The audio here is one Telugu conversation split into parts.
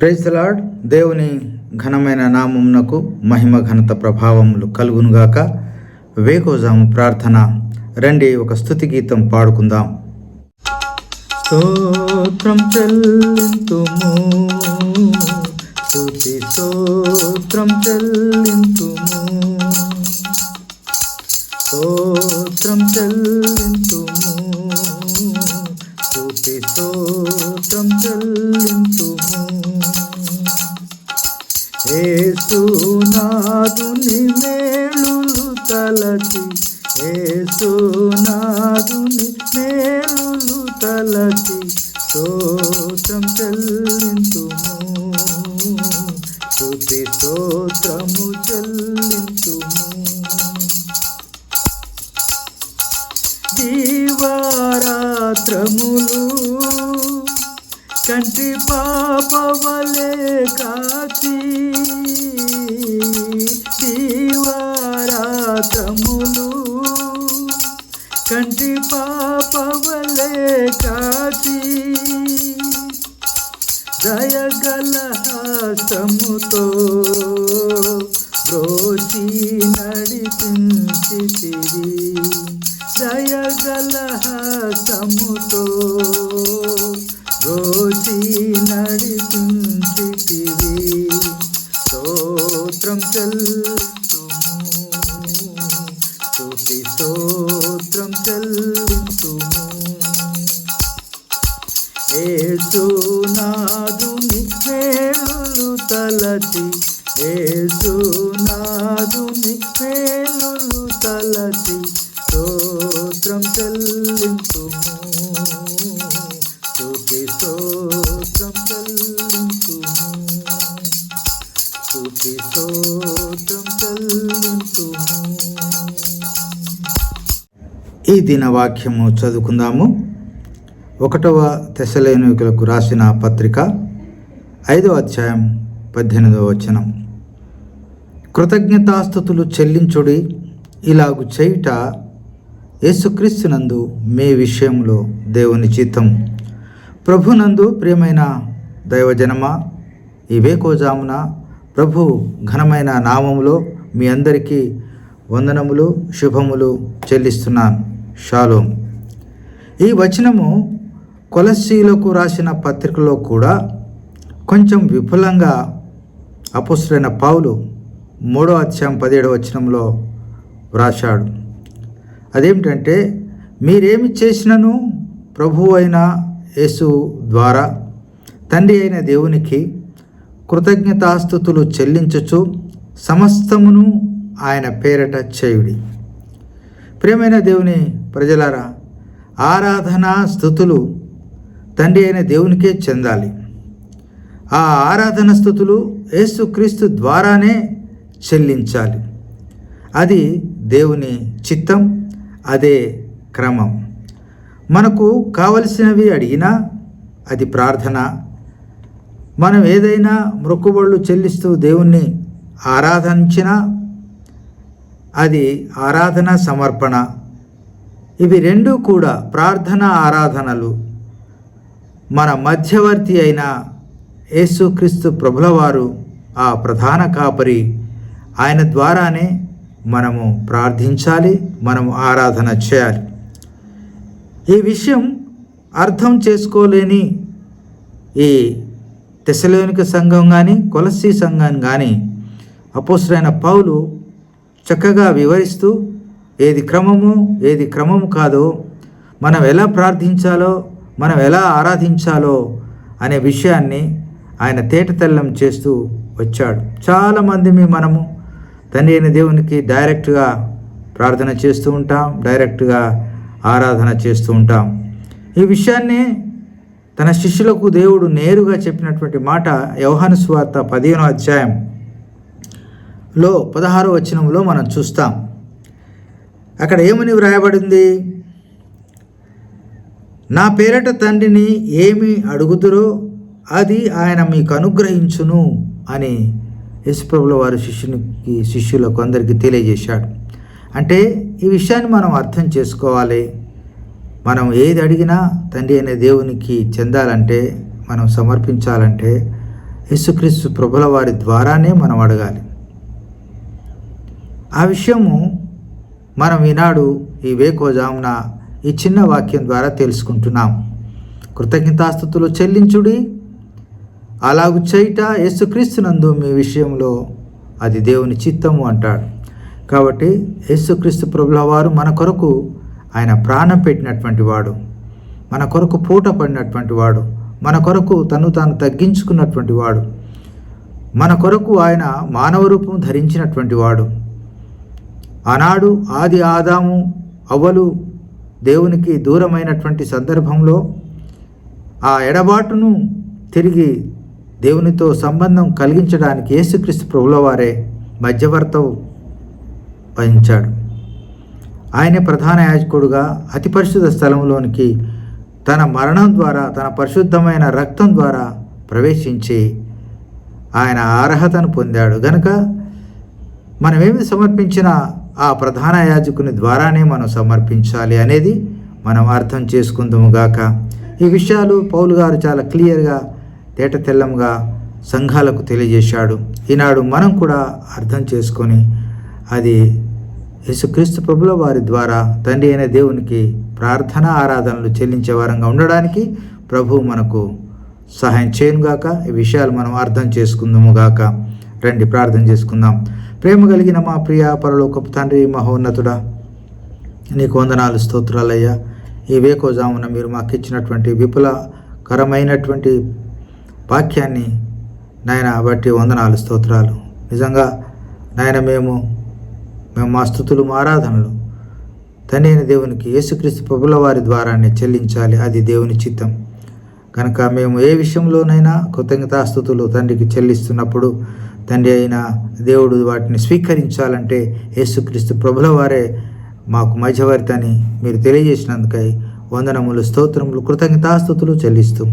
ప్రైజ్లాడ్ దేవుని ఘనమైన నామమునకు మహిమ ఘనత ప్రభావములు కలుగునుగాక వేకోజాము ప్రార్థన. రండి ఒక స్థుతి గీతం పాడుకుందాం. స్తోత్రం చెల్లింతుము. స్తుతి స్తోత్రం చెల్లింతుము. స్తోత్రం చెల్లి స్తోత్రం చెల్లింతుము. ఏసునాదుని మేలులు తలచి ఏసునాదుని మేలులు తలచి స్తోత్రం చెల్లింతుము. స్తుతి స్తోత్రము చెల్లింతుము. దీవారాత్రములు కంటి పాపవలే కాచి దీవారాతములు కంటి పాపవలే కాచి దయగల హాసముతో బ్రోచి నడిపించి దయగల హాసముతో స్తుతి స్తోత్రం చెల్లింతుము ఏసునాదుని మేలులు తలచి ఏసునాదుని మేలులు తలచి స్తోత్రం చెల్లించుము. స్తుతి స్తోత్రం చెల్లించుము. స్తుతి స్తోత్రం చెల్లింతుము ఈ దిన వాక్యము చదువుకుందాము. ఒకటవ తెశలేనుకులకు రాసిన పత్రిక ఐదవ అధ్యాయం పద్దెనిమిదవ వచనం. కృతజ్ఞతాస్థుతులు చెల్లించుడి ఇలాగు చేయుట యేసుక్రీస్తునందు మీ విషయంలో దేవుని చిత్తం. ప్రభునందు ప్రియమైన దైవజనమ ఈ వేకోజామున ప్రభు ఘనమైన నామములో మీ అందరికీ వందనములు శుభములు చెల్లిస్తున్నాను. షాలోం. ఈ వచనము కొలసీలకు రాసిన పత్రికలో కూడా కొంచెం విఫలంగా అపుస్తులైన పావులు మూడో అధ్యాయం పదిహేడవ వచనంలో వ్రాశాడు. అదేమిటంటే మీరేమి చేసినను ప్రభు అయిన యేసు ద్వారా? తండ్రి అయిన దేవునికి కృతజ్ఞతాస్థుతులు చెల్లించచ్చు సమస్తమును ఆయన పేరట చేయుడి. ప్రియమైన దేవుని ప్రజలారా ఆరాధన స్థుతులు తండ్రి అయిన దేవునికే చెందాలి. ఆ ఆరాధన స్థుతులు యేసుక్రీస్తు ద్వారానే చెల్లించాలి. అది దేవుని చిత్తం అదే క్రమం. మనకు కావలసినవి అడిగినా అది ప్రార్థన. మనం ఏదైనా మొక్కుబళ్ళు చెల్లిస్తూ దేవుణ్ణి ఆరాధించినా అది ఆరాధన సమర్పణ. ఇవి రెండు కూడా ప్రార్థన ఆరాధనలు. మన మధ్యవర్తి అయిన యేసుక్రీస్తు ప్రభులవారు ఆ ప్రధాన కాపరి. ఆయన ద్వారానే మనము ప్రార్థించాలి మనము ఆరాధన చేయాలి. ఈ విషయం అర్థం చేసుకోలేని ఈ తెసలోనిక సంఘం కానీ కొలసి సంఘం కానీ అపోసరైన పౌలు చక్కగా వివరిస్తూ ఏది క్రమము ఏది క్రమము కాదో మనం ఎలా ప్రార్థించాలో మనం ఎలా ఆరాధించాలో అనే విషయాన్ని ఆయన తేటతెల్లం చేస్తూ వచ్చాడు. చాలామంది మనము తండ్రి అయిన దేవునికి డైరెక్ట్గా ప్రార్థన చేస్తూ ఉంటాం డైరెక్ట్గా ఆరాధన చేస్తూ ఉంటాం. ఈ విషయాన్ని తన శిష్యులకు దేవుడు నేరుగా చెప్పినటువంటి మాట యవహాను స్వార్త పదిహేనో అధ్యాయం లో పదహారో వచనంలో మనం చూస్తాం. అక్కడ ఏమని వ్రాయబడింది? నా పేరట తండ్రిని ఏమి అడుగుతురో అది ఆయన మీకు అనుగ్రహించును అని యశుప్రభుల వారి శిష్యునికి శిష్యులకు అందరికీ తెలియజేశాడు. అంటే ఈ విషయాన్ని మనం అర్థం చేసుకోవాలి. మనం ఏది అడిగినా తండ్రి అనే దేవునికి చెందాలంటే మనం సమర్పించాలంటే యేసుక్రీస్తు ప్రభుల వారి ద్వారానే మనం అడగాలి. ఆ విషయము మనం ఈనాడు ఈ వేకోజామున ఈ చిన్న వాక్యం ద్వారా తెలుసుకుంటున్నాం. కృతజ్ఞతాస్థుతులు చెల్లించుడి. అలాగు చేయుట యేసుక్రీస్తునందు మీ విషయంలో అది దేవుని చిత్తము అంటాడు. కాబట్టి యేసుక్రీస్తు ప్రభుల వారు మన కొరకు ఆయన ప్రాణం పెట్టినటువంటి వాడు. మన కొరకు పూట పడినటువంటి వాడు. మన కొరకు తను తాను తగ్గించుకున్నటువంటి వాడు. మన కొరకు ఆయన మానవ రూపం ధరించినటువంటి వాడు. ఆనాడు ఆది ఆదాము అవ్వలు దేవునికి దూరమైనటువంటి సందర్భంలో ఆ ఎడబాటును తిరిగి దేవునితో సంబంధం కలిగించడానికి యేసుక్రీస్తు ప్రభుల వారే మధ్యవర్త వహించాడు. ఆయనే ప్రధాన యాజకుడుగా అతి పరిశుద్ధ స్థలంలోనికి తన మరణం ద్వారా తన పరిశుద్ధమైన రక్తం ద్వారా ప్రవేశించి ఆయన అర్హతను పొందాడు. గనక మనమేమి సమర్పించినా ఆ ప్రధాన యాజకుని ద్వారానే మనం సమర్పించాలి అనేది మనం అర్థం చేసుకుందాము గాక. ఈ విషయాలు పౌలు గారు చాలా క్లియర్గా తేట తెల్లంగా సంఘాలకు తెలియజేశాడు. ఈనాడు మనం కూడా అర్థం చేసుకొని అది యేసుక్రీస్తు ప్రభుల వారి ద్వారా తండ్రి అయిన దేవునికి ప్రార్థన ఆరాధనలు చెల్లించే వారంగా ఉండడానికి ప్రభు మనకు సహాయం చేయనుగాక ఈ విషయాలు మనం అర్థం చేసుకుందాము గాక. రండి ప్రార్థన చేసుకుందాం. ప్రేమ కలిగిన మా ప్రియ పరలోకపు తండ్రి మహోన్నతుడా నీకు వందనాలు స్తోత్రాలయ్యా. ఈ వేకోజామున మీరు మాకు ఇచ్చినటువంటి విపులకరమైనటువంటి వాక్యాన్ని నాయన బట్టి వందనాలు స్తోత్రాలు. నిజంగా నాయన మేము మేము మా స్థుతులు మా ఆరాధనలు తనైన దేవునికి యేసుక్రీస్తు ప్రభుల వారి ద్వారానే చెల్లించాలి. అది దేవుని చిత్తం. కనుక మేము ఏ విషయంలోనైనా కృతజ్ఞతాస్థుతులు తండ్రికి చెల్లిస్తున్నప్పుడు తండ్రి అయిన దేవుడు వాటిని స్వీకరించాలంటే యేసుక్రీస్తు ప్రభుల వారే మాకు మధ్యవర్తి అని మీరు తెలియజేసినందుకై వందనములు స్తోత్రములు కృతజ్ఞతాస్థుతులు చెల్లిస్తూ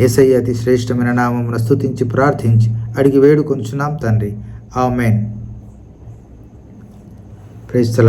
ఏసయ్య అతి శ్రేష్టమైన నామమును స్థుతించి ప్రార్థించి అడిగి వేడుకొంచున్నాం తండ్రి. ఆమెన్. Praise the